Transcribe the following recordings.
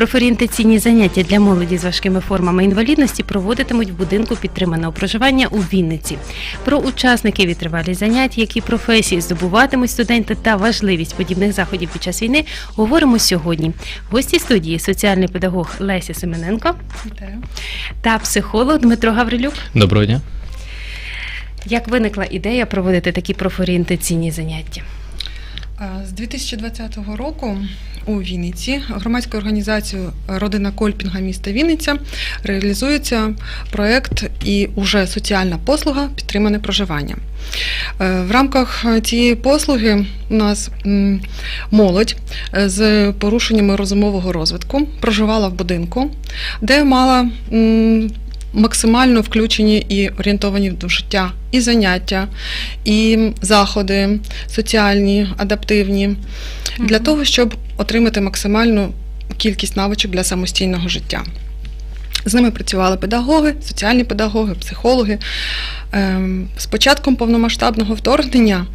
Профорієнтаційні заняття для молоді з важкими формами інвалідності проводитимуть в будинку підтриманого проживання у Вінниці. Про учасників і тривалість занять, які професії здобуватимуть студенти та важливість подібних заходів під час війни, говоримо сьогодні. Гості студії соціальний педагог Леся Семененко та психолог Дмитро Гаврилюк. Доброго дня. Як виникла ідея проводити такі профорієнтаційні заняття? З 2020 року у Вінниці громадською організацією Родина Кольпінга міста Вінниця реалізується проект і уже соціальна послуга підтримане проживання. Е, В рамках цієї послуги у нас молодь е, з порушеннями розумового розвитку проживала в будинку, де мала максимально включені і орієнтовані в життя і заняття, і заходи соціальні, адаптивні, для того, щоб отримати максимальну кількість навичок для самостійного життя. З ними працювали педагоги, соціальні педагоги, психологи. Ем, З початком повномасштабного вторгнення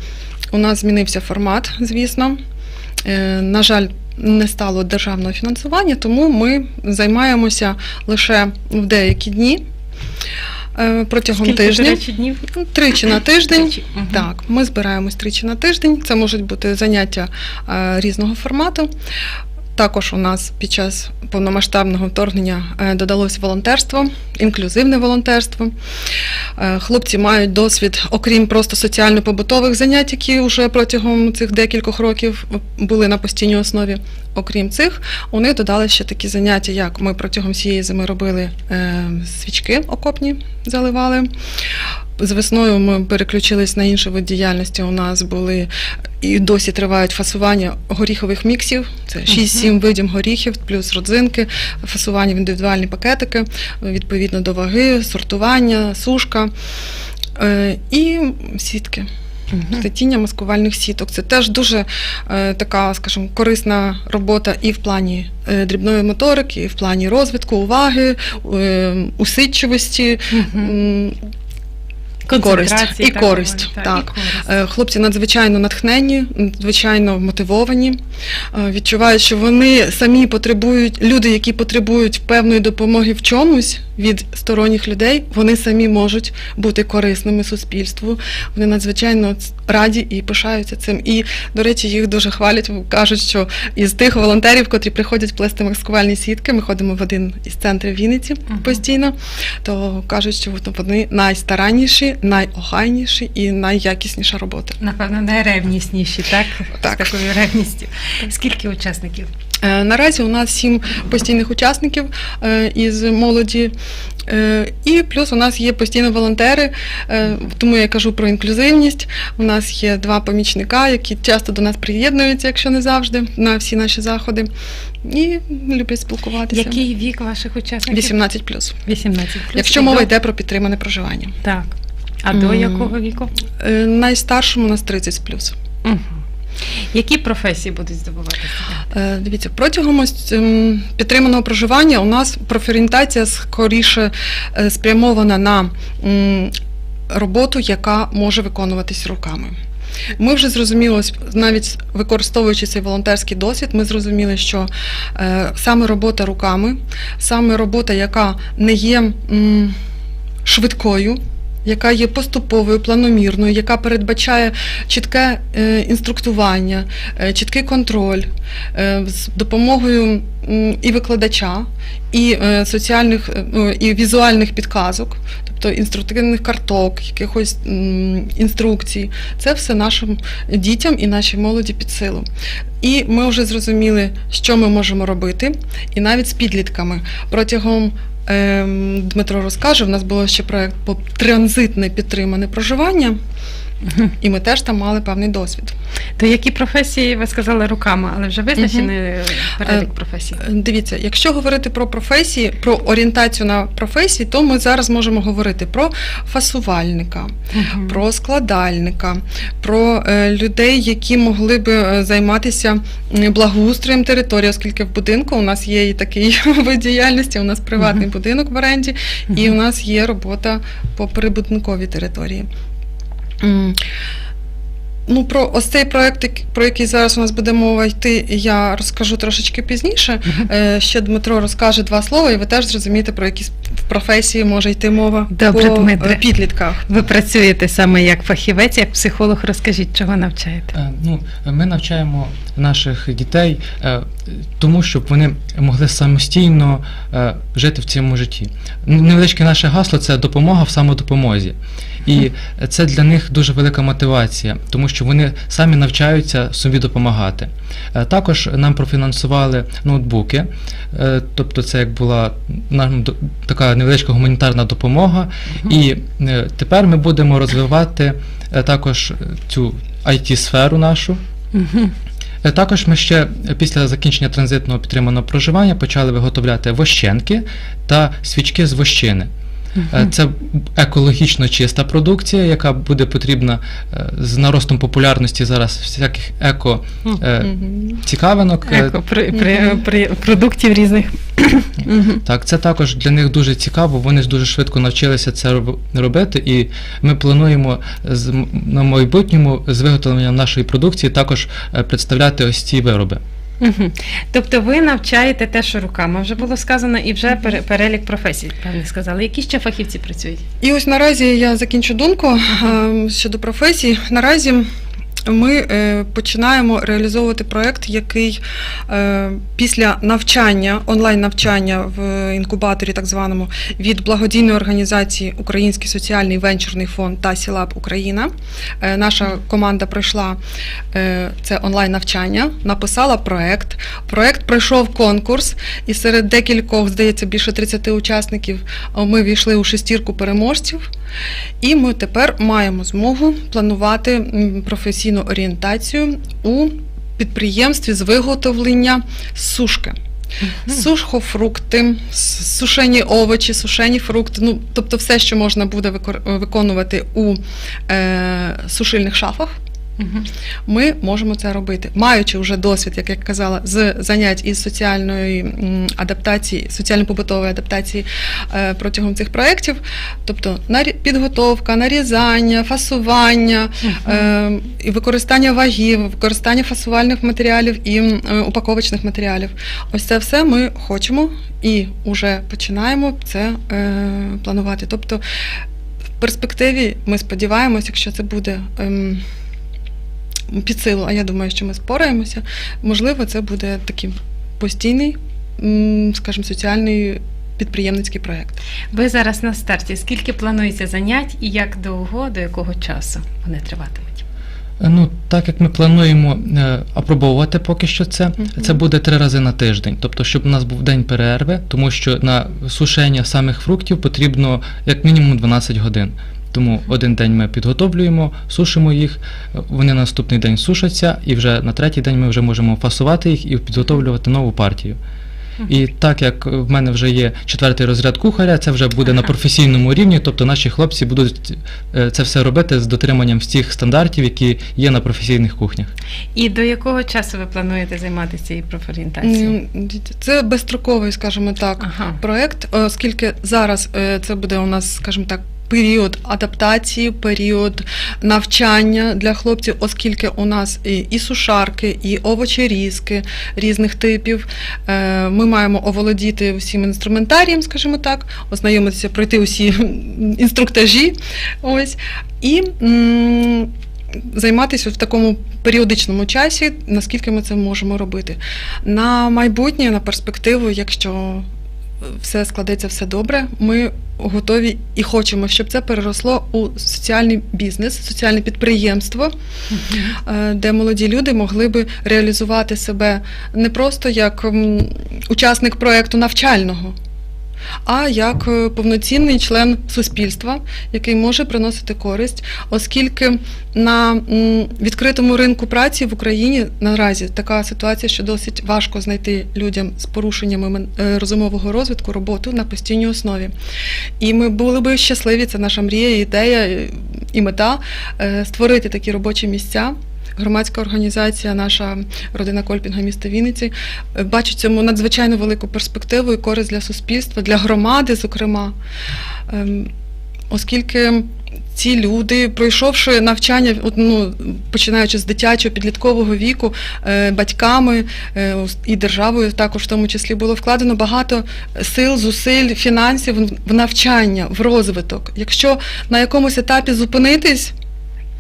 у нас змінився формат, звісно. Е, На жаль, не стало державного фінансування, тому ми займаємося лише в деякі дні е, протягом Скільки, тижня. речі, днів? Тричі на тиждень. Тричі, Угу. Так, ми збираємось тричі на тиждень. Це можуть бути заняття е, різного формату. Також у нас під час повномасштабного вторгнення е, додалось волонтерство, інклюзивне волонтерство. Е, Хлопці мають досвід, окрім просто соціально-побутових занять, які вже протягом цих декількох років були на постійній основі. Окрім цих, у них додали ще такі заняття, як ми протягом всієї зими робили е, свічки окопні, заливали. З весною ми переключились на інший вид діяльності. У нас були і досі тривають фасування горіхових міксів. Це 6-7 видів горіхів, плюс родзинки, фасування в індивідуальні пакетики, відповідно до ваги, сортування, сушка е, і сітки. Мгм. Плетіння маскувальних сіток. Це теж дуже е, така, скажімо, корисна робота і в плані е, дрібної моторики, і в плані розвитку, уваги, е, усидчивості. Мгм. Користь. І так користь, говорять, так. і користь. Е, Хлопці надзвичайно натхненні, надзвичайно мотивовані, е, відчувають, що вони самі потребують, люди, які потребують певної допомоги в чомусь від сторонніх людей, вони самі можуть бути корисними суспільству. Вони надзвичайно раді і пишаються цим. І, до речі, їх дуже хвалять, кажуть, що із тих волонтерів, котрі приходять плести маскувальні сітки, ми ходимо в один із центрів Вінниці постійно, то кажуть, що вони найстаранніші, найохайніші і найякісніша робота. Напевно, найревнісніші, так? Так. З такою ревністю. Скільки учасників? Е, Наразі у нас сім постійних учасників е, із молоді. Е, І плюс у нас є постійно волонтери, тому я кажу про інклюзивність. У нас є два помічника, які часто до нас приєднуються, якщо не завжди, на всі наші заходи. І люблять спілкуватися. Який вік ваших учасників? 18 плюс. 18 плюс. Якщо мова йде про підтримане проживання. Так. А до якого віку? Е, Найстаршому у нас 30 плюс. Які професії будуть здобувати? Е, Дивіться, протягом ось, ем, підтриманого проживання у нас профорієнтація скоріше е, спрямована на м, роботу, яка може виконуватись руками. Ми вже зрозуміли, ось навіть використовуючи цей волонтерський досвід, ми зрозуміли, що е, саме робота руками, саме робота, яка не є м, швидкою, яка є поступовою, планомірною, яка передбачає чітке е, інструктування, е, чіткий контроль е, з допомогою і викладача, і соціальних ну, і візуальних підказок, тобто інструктивних карток, якихось інструкцій. Це все нашим дітям і нашій молоді під силу. І ми вже зрозуміли, що ми можемо робити, і навіть з підлітками протягом. Ем, Дмитро розкаже, в нас було ще проект по транзитне підтримане проживання. І ми теж там мали певний досвід. То які професії ви сказали руками, але вже визначений перелік Е, професій? Дивіться, якщо говорити про професії, про орієнтацію на професії, то ми зараз можемо говорити про фасувальника, про складальника, про е, людей, які могли би е, займатися благоустроєм території, оскільки в будинку у нас є і такий вид діяльності, у нас приватний будинок в оренді, і у нас є робота по прибудинковій території. Ну, про ось цей проект, про який зараз у нас буде мова йти, я розкажу трошечки пізніше. Е, Ще Дмитро розкаже два слова, і ви теж зрозумієте, про які професії може йти мова Добре, по Дмитре. е, підлітках. Ви працюєте саме як фахівець, як психолог. Розкажіть, чого навчаєте? Е, Ну, ми навчаємо наших дітей тому, щоб вони могли самостійно жити в цьому житті. Невеличке наше гасло це допомога в самодопомозі. І це для них дуже велика мотивація, тому що вони самі навчаються собі допомагати. Е, Також нам профінансували ноутбуки, е, тобто це як була нам така невеличка гуманітарна допомога. І е, тепер ми будемо розвивати також цю IT-сферу нашу. Е, Також ми ще після закінчення транзитного підтриманого проживання почали виготовляти вощенки та свічки з вощини. Е. Це екологічно чиста продукція, яка буде потрібна е, з наростом популярності зараз всяких еко е, цікавинок. Еко, при, при, при, продуктів різних. Так, це також для них дуже цікаво. Вони ж дуже швидко навчилися це робити, і ми плануємо на майбутньому з виготовленням нашої продукції також представляти ось ці вироби. Тобто ви навчаєте те, що руками вже було сказано, і вже пере- перелік професій, певне сказали. Які ще фахівці працюють? І ось наразі я закінчу думку е, щодо професій. Наразі ми е, починаємо реалізовувати проект, який е, після навчання, онлайн-навчання в інкубаторі, так званому, від благодійної організації Український соціальний венчурний фонд та Сілаб Україна. Е, наша команда пройшла це онлайн-навчання, написала проект. Проект пройшов конкурс, і серед декількох, здається, більше 30 учасників ми війшли у шестірку переможців. І ми тепер маємо змогу планувати професійну орієнтацію у підприємстві з виготовлення сушки. Сушхофрукти, сушені овочі, сушені фрукти, ну тобто все, що можна буде виконувати у е, сушильних шафах. Ми можемо це робити, маючи вже досвід, як я казала, з занять із соціальної адаптації, соціально-побутової адаптації е, протягом цих проєктів, тобто підготовка, нарізання, фасування, е, і використання вагів, використання фасувальних матеріалів і е, упаковочних матеріалів. Ось це все ми хочемо і вже починаємо це планувати. Тобто в перспективі ми сподіваємося, якщо це буде. Під силу, а я думаю, що ми спораємося. Можливо, це буде такий постійний, скажімо, соціальний підприємницький проєкт. Ви зараз на старті. Скільки планується занять і як довго, до якого часу вони триватимуть? Е, Ну, так як ми плануємо е, апробовувати поки що це, це буде три рази на тиждень. Тобто, щоб у нас був день перерви, тому що на сушення самих фруктів потрібно як мінімум 12 годин. Тому один день ми підготовлюємо, сушимо їх, вони на наступний день сушаться, і вже на третій день ми вже можемо фасувати їх і підготовлювати нову партію. І так як в мене вже є четвертий розряд кухаря, це вже буде на професійному рівні, тобто наші хлопці будуть е, це все робити з дотриманням всіх стандартів, які є на професійних кухнях. І до якого часу ви плануєте займатися цією профорієнтацією? Це безстроковий, скажімо так, Ага. проєкт, оскільки зараз е, це буде у нас, скажімо так, період адаптації, період навчання для хлопців, оскільки у нас і, сушарки, і овочерізки різних типів. Е, Ми маємо оволодіти всім інструментарієм, скажімо так, ознайомитися, пройти усі інструктажі. Ось. І займатися в такому періодичному часі, наскільки ми це можемо робити. На майбутнє, на перспективу, якщо все складеться все добре, ми готові і хочемо, щоб це переросло у соціальний бізнес, соціальне підприємство, е, де молоді люди могли би реалізувати себе не просто як учасник проєкту навчального. А як е, повноцінний член суспільства, який може приносити користь, оскільки на відкритому ринку праці в Україні наразі така ситуація, що досить важко знайти людям з порушеннями е, розумового розвитку роботу на постійній основі. І ми були би щасливі, це наша мрія, ідея і мета е, створити такі робочі місця. Громадська організація, наша родина Кольпінга міста Вінниці, е, бачить цьому надзвичайно велику перспективу і користь для суспільства, для громади, зокрема. Ем, Оскільки ці люди, пройшовши навчання, ну, починаючи з дитячого підліткового віку, е, батьками е, і державою, також в тому числі було вкладено багато сил, зусиль, фінансів в навчання, в розвиток. Якщо на якомусь етапі зупинитись,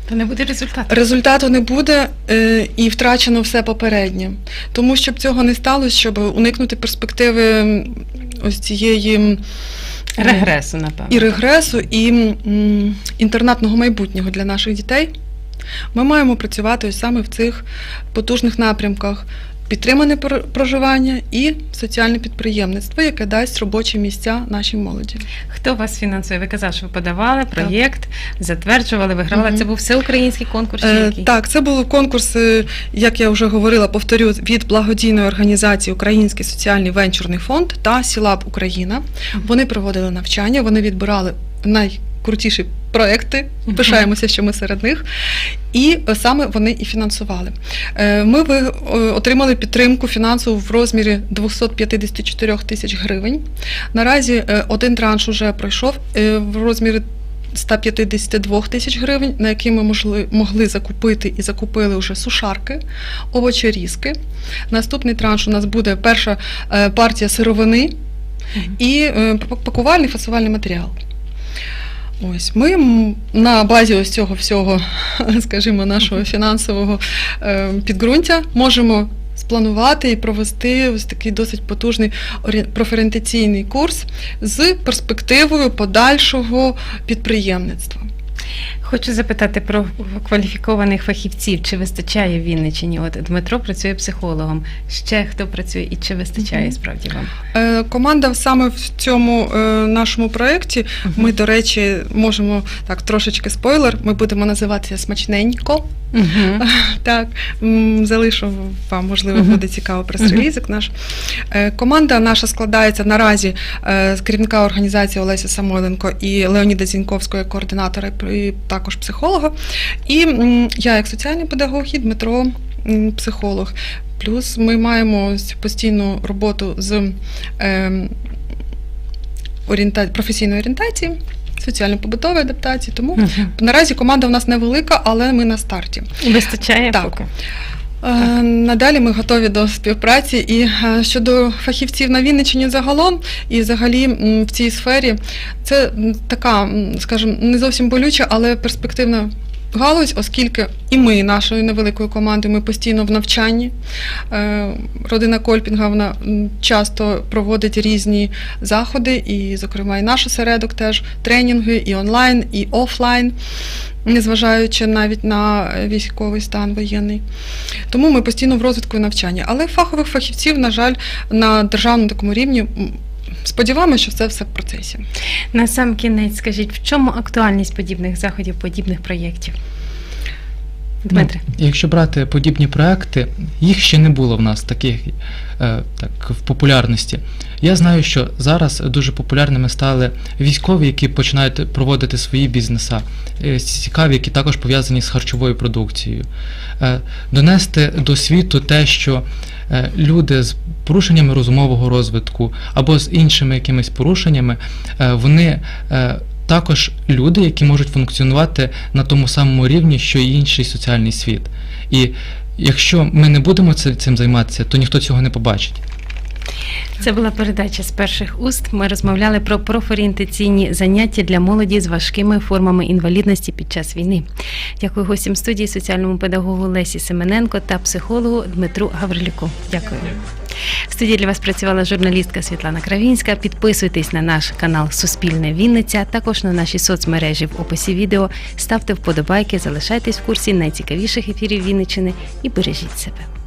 То не буде результату. результату не буде е, і втрачено все попереднє. Тому щоб цього не сталося, щоб уникнути перспективи ось цієї Регресу, напевно. і регресу, і інтернатного майбутнього для наших дітей, ми маємо працювати ось саме в цих потужних напрямках. Підтримане проживання і соціальне підприємництво, яке дасть робочі місця нашій молоді. Хто вас фінансує? Ви казали, що ви подавали проєкт, затверджували, вигравали. Мгм. Це був всеукраїнський конкурс. Е, який? Так, це був конкурс, як я вже говорила, повторю, від благодійної організації Український соціальний венчурний фонд та Сілаб Україна. Вони проводили навчання, вони відбирали найкрутіші проекти. Пишаємося, що ми серед них. І е, саме вони і фінансували. Е, Ми е, отримали підтримку фінансову в розмірі 254 тисяч гривень. Наразі один транш уже пройшов в розмірі 152 тисяч гривень, на які ми могли, могли закупити і закупили вже сушарки, овочерізки. Наступний транш у нас буде перша партія сировини і пакувальний фасувальний матеріал. Ось ми на базі ось цього всього, скажімо, нашого фінансового е, підґрунтя можемо спланувати і провести ось такий досить потужний орі- профорієнтаційний курс з перспективою подальшого підприємництва. Хочу запитати про кваліфікованих фахівців. Чи вистачає в Вінниччині? От Дмитро працює психологом. Ще хто працює і чи вистачає справді вам? Е, Команда саме в цьому е, нашому проєкті. Ми, до речі, можемо так трошечки спойлер. Ми будемо називатися смачненько. Мгм. Так, залишу вам, можливо, буде цікаво прес-релізик наш. Е, Команда наша складається наразі е, з керівника організації Олеся Самойленко і Леоніда Зіньковського координатора і також психолога. І я як соціальний педагог і Дмитро психолог. Плюс ми маємо постійну роботу з е, орієнта... професійної орієнтації, соціально-побутової адаптації. Тому Мгм. наразі команда у нас невелика, але ми на старті. Вистачає Так. поки. Е, Надалі ми готові до співпраці. І е, щодо фахівців на Вінниччині загалом, і взагалі в цій сфері, це така, скажімо, не зовсім болюча, але перспективна. Галузь, оскільки і ми, нашою невеликою командою, ми постійно в навчанні. Е, Родина Кольпінга вона часто проводить різні заходи, і, зокрема, і наш осередок теж тренінги, і онлайн, і офлайн, незважаючи навіть на військовий стан воєнний. Тому ми постійно в розвитку і навчанні. Але фахових фахівців, на жаль, на державному такому рівні. Сподіваємося, що це все в процесі. На сам кінець скажіть, в чому актуальність подібних заходів, подібних проєктів? Дмитре. Ну, якщо брати подібні проекти, їх ще не було в нас таких е, так, в популярності. Я знаю, що зараз дуже популярними стали військові, які починають проводити свої бізнеса, е, цікаві, які також пов'язані з харчовою продукцією. Е, Донести до світу те, що е, люди з порушеннями розумового розвитку або з іншими якимись порушеннями, е, вони е, також люди, які можуть функціонувати на тому самому рівні, що і інший соціальний світ. І якщо ми не будемо цим займатися, то ніхто цього не побачить. Це була передача з перших уст. Ми розмовляли про профорієнтаційні заняття для молоді з важкими формами інвалідності під час війни. Дякую гостям студії, соціальному педагогу Лесі Семененко та психологу Дмитру Гаврилюку. Дякую. Студії для вас працювала журналістка Світлана Кравінська. Підписуйтесь на наш канал Суспільне Вінниця, також на наші соцмережі в описі відео. Ставте вподобайки, залишайтесь в курсі найцікавіших ефірів Вінниччини і бережіть себе.